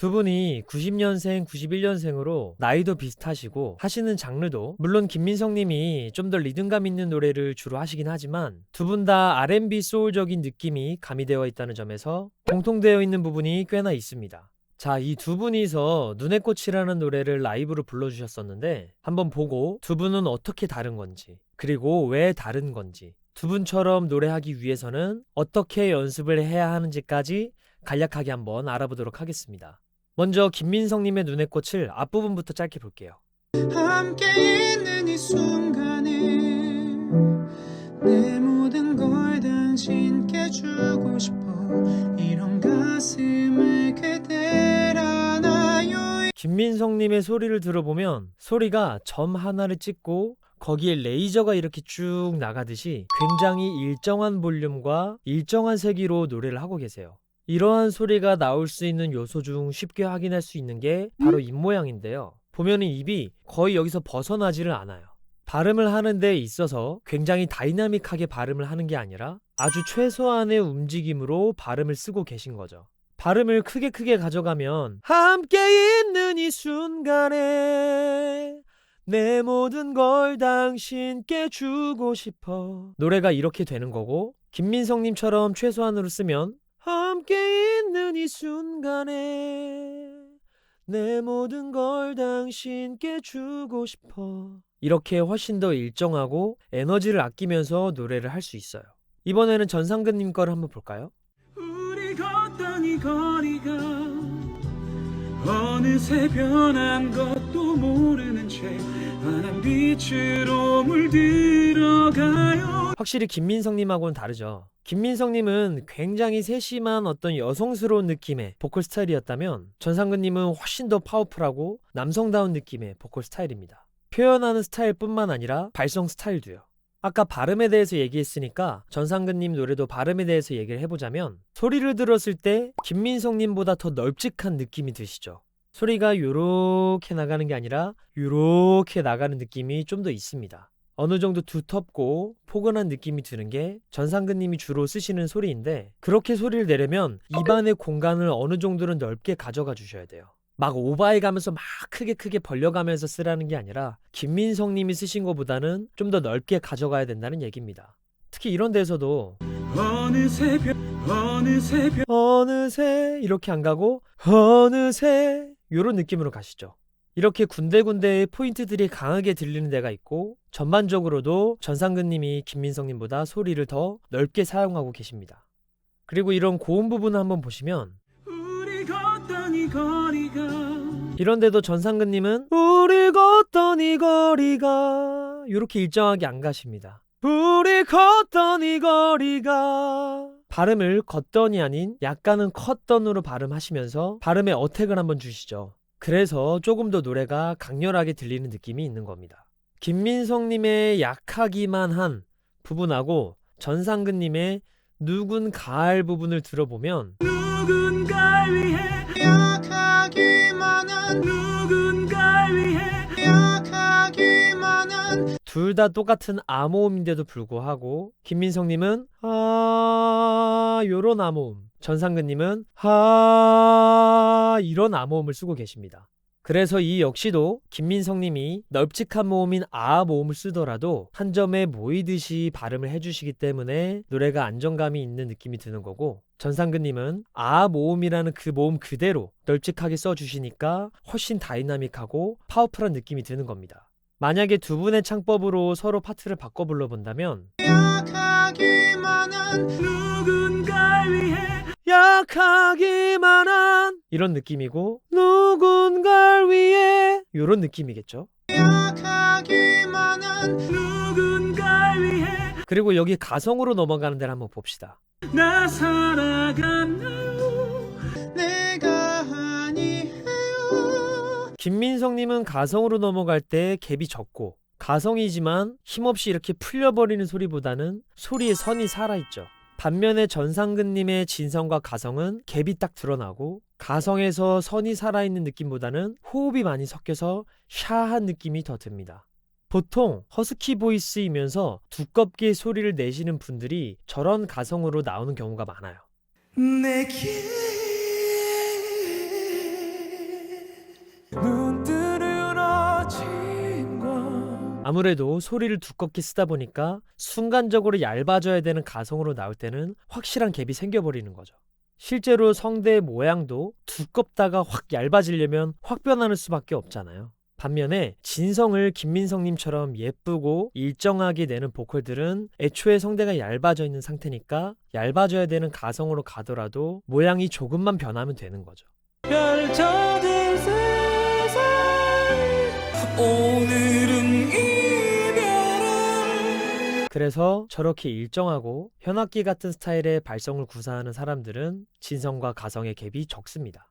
두 분이 90년생, 91년생으로 나이도 비슷하시고 하시는 장르도 물론 김민성 님이 좀 더 리듬감 있는 노래를 주로 하시긴 하지만 두 분 다 R&B 소울적인 느낌이 가미되어 있다는 점에서 공통되어 있는 부분이 꽤나 있습니다. 자, 이 두 분이서 눈의 꽃이라는 노래를 라이브로 불러주셨었는데 한번 보고 두 분은 어떻게 다른 건지 그리고 왜 다른 건지 두 분처럼 노래하기 위해서는 어떻게 연습을 해야 하는지까지 간략하게 한번 알아보도록 하겠습니다. 먼저 김민성님의 눈의 꽃을 앞부분부터 짧게 볼게요. 함께 있는 이 순간에 내 모든 걸 당신께 주고 싶어 이런 가슴을 그댈 안아요 김민성님의 소리를 들어보면 소리가 점 하나를 찍고 거기에 레이저가 이렇게 쭉 나가듯이 굉장히 일정한 볼륨과 일정한 세기로 노래를 하고 계세요. 이러한 소리가 나올 수 있는 요소 중 쉽게 확인할 수 있는 게 바로 입 모양인데요. 보면은 입이 거의 여기서 벗어나지를 않아요. 발음을 하는 데 있어서 굉장히 다이나믹하게 발음을 하는 게 아니라 아주 최소한의 움직임으로 발음을 쓰고 계신 거죠. 발음을 크게 크게 가져가면 함께 있는 이 순간에 내 모든 걸 당신께 주고 싶어 노래가 이렇게 되는 거고 김민성님처럼 최소한으로 쓰면 함께 있는 이 순간에 내 모든 걸 당신께 주고 싶어 이렇게 훨씬 더 일정하고 에너지를 아끼면서 노래를 할 수 있어요 이번에는 전상근님 거를 한번 볼까요? 우리 걷던 이 거리가 어느새 변한 것도 모르는 채 환한 빛으로 물들어가요 확실히 김민성님하고는 다르죠. 김민성님은 굉장히 세심한 어떤 여성스러운 느낌의 보컬 스타일이었다면 전상근님은 훨씬 더 파워풀하고 남성다운 느낌의 보컬 스타일입니다. 표현하는 스타일뿐만 아니라 발성 스타일도요. 아까 발음에 대해서 얘기했으니까 전상근님 노래도 발음에 대해서 얘기를 해보자면 소리를 들었을 때 김민성님보다 더 널찍한 느낌이 드시죠. 소리가 요렇게 나가는 게 아니라 요렇게 나가는 느낌이 좀 더 있습니다. 어느 정도 두텁고 포근한 느낌이 드는 게 전상근님이 주로 쓰시는 소리인데 그렇게 소리를 내려면 입안의 공간을 어느 정도는 넓게 가져가 주셔야 돼요. 막 오버해 가면서 막 크게 크게 벌려가면서 쓰라는 게 아니라 김민성 님이 쓰신 것보다는 좀 더 넓게 가져가야 된다는 얘기입니다. 특히 이런 데서도 어느새 변 어느새 변 어느새 이렇게 안 가고 어느새 요런 느낌으로 가시죠. 이렇게 군데군데의 포인트들이 강하게 들리는 데가 있고 전반적으로도 전상근님이 김민성님보다 소리를 더 넓게 사용하고 계십니다. 그리고 이런 고음 부분을 한번 보시면 우리 걷던 이 거리가 이런데도 전상근님은 우리 걷던 이 거리가 이렇게 일정하게 안 가십니다. 우리 걷던 이 거리가 발음을 걷던이 아닌 약간은 컸던으로 발음하시면서 발음에 어택을 한번 주시죠. 그래서 조금 더 노래가 강렬하게 들리는 느낌이 있는 겁니다. 김민성님의 약하기만 한 부분하고 전상근님의 누군 가을 부분을 들어보면 누군가 위해 약하기만 한 누군가 위해 약하기만 한 둘 다 똑같은 암호음인데도 불구하고 김민성님은 아 요런 암호음 전상근님은 아 이런 암호음을 쓰고 계십니다. 그래서 이 역시도 김민성님이 널찍한 모음인 아 모음을 쓰더라도 한 점에 모이듯이 발음을 해주시기 때문에 노래가 안정감이 있는 느낌이 드는 거고 전상근님은 아 모음이라는 그 모음 그대로 널찍하게 써주시니까 훨씬 다이나믹하고 파워풀한 느낌이 드는 겁니다. 만약에 두 분의 창법으로 서로 파트를 바꿔 불러본다면 약하기만 한 누군가 위해 약하기만 한 이런 느낌이고 누군가를 위해 이런 느낌이겠죠. 약하기만 한 누군가 위해 그리고 여기 가성으로 넘어가는 데를 한번 봅시다. 나 살아갔나요 내가 아니에요 김민성님은 가성으로 넘어갈 때 갭이 적고 가성이지만 힘없이 이렇게 풀려버리는 소리보다는 소리에 선이 살아있죠. 반면에 전상근님의 진성과 가성은 갭이 딱 드러나고 가성에서 선이 살아있는 느낌보다는 호흡이 많이 섞여서 샤한 느낌이 더 듭니다. 보통 허스키 보이스이면서 두껍게 소리를 내시는 분들이 저런 가성으로 나오는 경우가 많아요. 아무래도 소리를 두껍게 쓰다 보니까 순간적으로 얇아져야 되는 가성으로 나올 때는 확실한 갭이 생겨버리는 거죠. 실제로 성대의 모양도 두껍다가 확 얇아지려면 확 변하는 수밖에 없잖아요. 반면에 진성을 김민성님처럼 예쁘고 일정하게 내는 보컬들은 애초에 성대가 얇아져 있는 상태니까 얇아져야 되는 가성으로 가더라도 모양이 조금만 변하면 되는 거죠. 그래서 저렇게 일정하고 현악기 같은 스타일의 발성을 구사하는 사람들은 진성과 가성의 갭이 적습니다.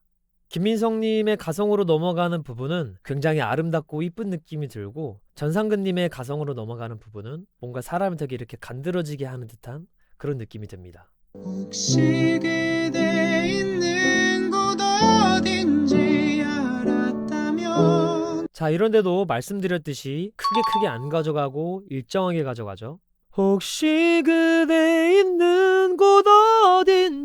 김민성님의 가성으로 넘어가는 부분은 굉장히 아름답고 이쁜 느낌이 들고 전상근님의 가성으로 넘어가는 부분은 뭔가 사람을 되게 이렇게 간드러지게 하는 듯한 그런 느낌이 듭니다. 혹시 그대 있는 곳 어딘지 알았다면 자, 이런데도 말씀드렸듯이 크게 크게 안 가져가고 일정하게 가져가죠. 혹시 그대 있는 곳 어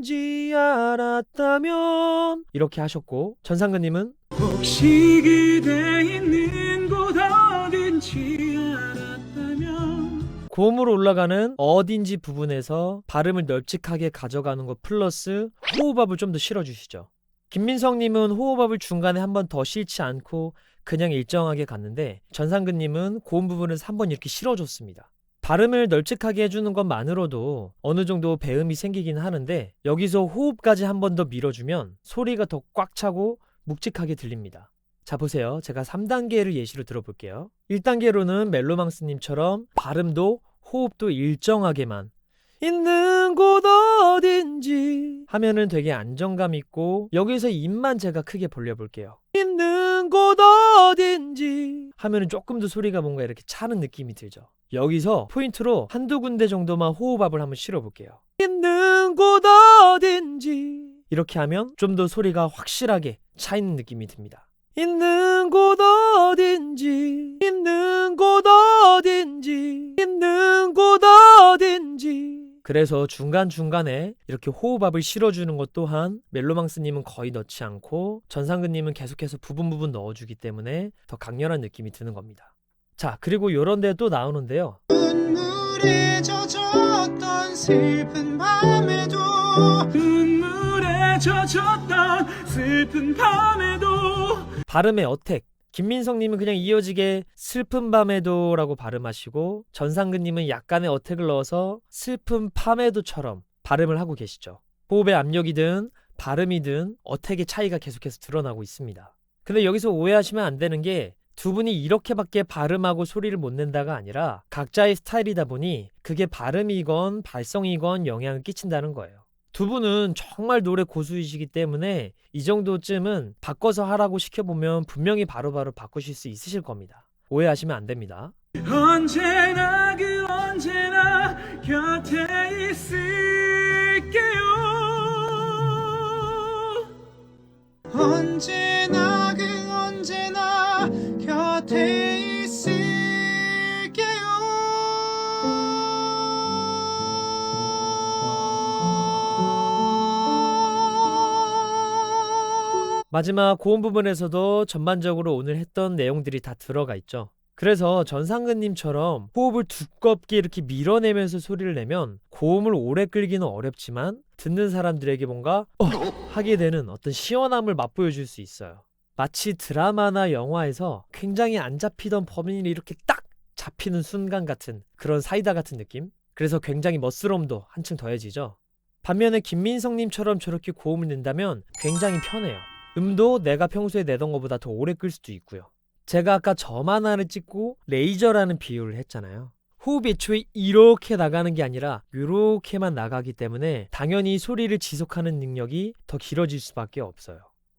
딘지 알았다면 이렇게 하셨고 전상근님은 혹시 그대 있는 곳 어딘지 알았다면 고음으로 올라가는 어딘지 부분에서 발음을 널찍하게 가져가는 것 플러스 호흡압을 좀 더 실어주시죠. 김민성님은 호흡압을 중간에 한 번 더 실지 않고 그냥 일정하게 갔는데 전상근님은 고음 부분에서 한 번 이렇게 실어줬습니다. 발음을 널찍하게 해주는 것만으로도 어느 정도 배음이 생기긴 하는데 여기서 호흡까지 한 번 더 밀어주면 소리가 더 꽉 차고 묵직하게 들립니다. 자 보세요. 제가 3단계를 예시로 들어볼게요. 1단계로는 멜로망스님처럼 발음도 호흡도 일정하게만 있는 곳 어딘지 하면은 되게 안정감 있고 여기서 입만 제가 크게 벌려볼게요. 있는 곳 어딘지 하면은 조금 더 소리가 뭔가 이렇게 차는 느낌이 들죠. 여기서 포인트로 한두 군데 정도만 호흡압을 한번 실어볼게요. 있는 곳 어딘지 이렇게 하면 좀 더 소리가 확실하게 차 있는 느낌이 듭니다. 있는 곳 어딘지 있는 곳 어딘지 있는 곳 어딘지 그래서 중간중간에 이렇게 호흡압을 실어주는 것 또한 멜로망스님은 거의 넣지 않고 전상근님은 계속해서 부분 부분 넣어주기 때문에 더 강렬한 느낌이 드는 겁니다. 자 그리고 요런 데 또 나오는데요. 눈물에 젖었던 슬픈 밤에도 눈물에 젖었던 슬픈 밤에도 발음의 어택. 김민성님은 그냥 이어지게 슬픈 밤에도라고 발음하시고 전상근님은 약간의 어택을 넣어서 슬픈 밤에도처럼 발음을 하고 계시죠. 호흡의 압력이든 발음이든 어택의 차이가 계속해서 드러나고 있습니다. 근데 여기서 오해하시면 안 되는 게 두 분이 이렇게밖에 발음하고 소리를 못 낸다가 아니라 각자의 스타일이다 보니 그게 발음이건 발성이건 영향을 끼친다는 거예요. 두 분은 정말 노래 고수이시기 때문에 이 정도쯤은 바꿔서 하라고 시켜보면 분명히 바로 바로 바꾸실 수 있으실 겁니다. 오해하시면 안 됩니다. 언제나 그 언제나 곁에 있을게요 언제나 마지막 고음 부분에서도 전반적으로 오늘 했던 내용들이 다 들어가 있죠. 그래서 전상근님처럼 호흡을 두껍게 이렇게 밀어내면서 소리를 내면 고음을 오래 끌기는 어렵지만 듣는 사람들에게 뭔가 어 하게 되는 어떤 시원함을 맛보여 줄 수 있어요. 마치 드라마나 영화에서 굉장히 안 잡히던 범인이 이렇게 딱 잡히는 순간 같은 그런 사이다 같은 느낌? 그래서 굉장히 멋스러움도 한층 더해지죠. 반면에 김민성님처럼 저렇게 고음을 낸다면 굉장히 편해요. 음도 내가 평소에 내던 것보다 더 오래 끌 수도 있고요. 제가 아까 점 하나를 찍고 레이저라는 비유를 했잖아요. 호흡이 애초에 이렇게 나가는 게 아니라 이렇게만 나가기 때문에 당연히 소리를 지속하는 능력이 더 길어질 수밖에 없어요.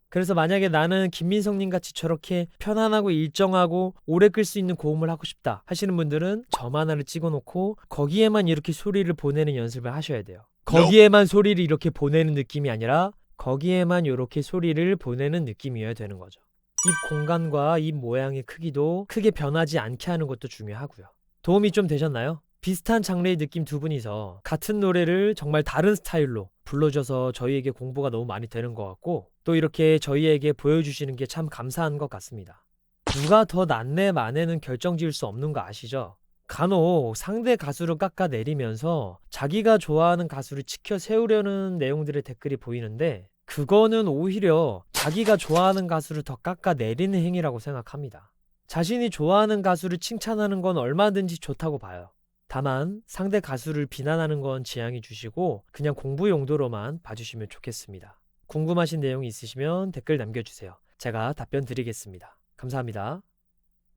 그래서 만약에 나는 김민성님 같이 저렇게 편안하고 일정하고 오래 끌 수 있는 고음을 하고 싶다 하시는 분들은 점 하나를 찍어 놓고 거기에만 이렇게 소리를 보내는 연습을 하셔야 돼요. 거기에만 소리를 이렇게 보내는 느낌이 아니라 거기에만 이렇게 소리를 보내는 느낌이어야 되는 거죠. 입 공간과 입 모양의 크기도 크게 변하지 않게 하는 것도 중요하고요. 도움이 좀 되셨나요? 비슷한 장르의 느낌 두 분이서 같은 노래를 정말 다른 스타일로 불러줘서 저희에게 공부가 너무 많이 되는 것 같고 또 이렇게 저희에게 보여주시는 게 참 감사한 것 같습니다. 누가 더 낫네 마네는 결정 지을 수 없는 거 아시죠? 간혹 상대 가수를 깎아내리면서 자기가 좋아하는 가수를 치켜 세우려는 내용들의 댓글이 보이는데 그거는 오히려 자기가 좋아하는 가수를 더 깎아내리는 행위라고 생각합니다. 자신이 좋아하는 가수를 칭찬하는 건 얼마든지 좋다고 봐요. 다만 상대 가수를 비난하는 건 지양해 주시고 그냥 공부 용도로만 봐주시면 좋겠습니다. 궁금하신 내용이 있으시면 댓글 남겨주세요. 제가 답변 드리겠습니다. 감사합니다.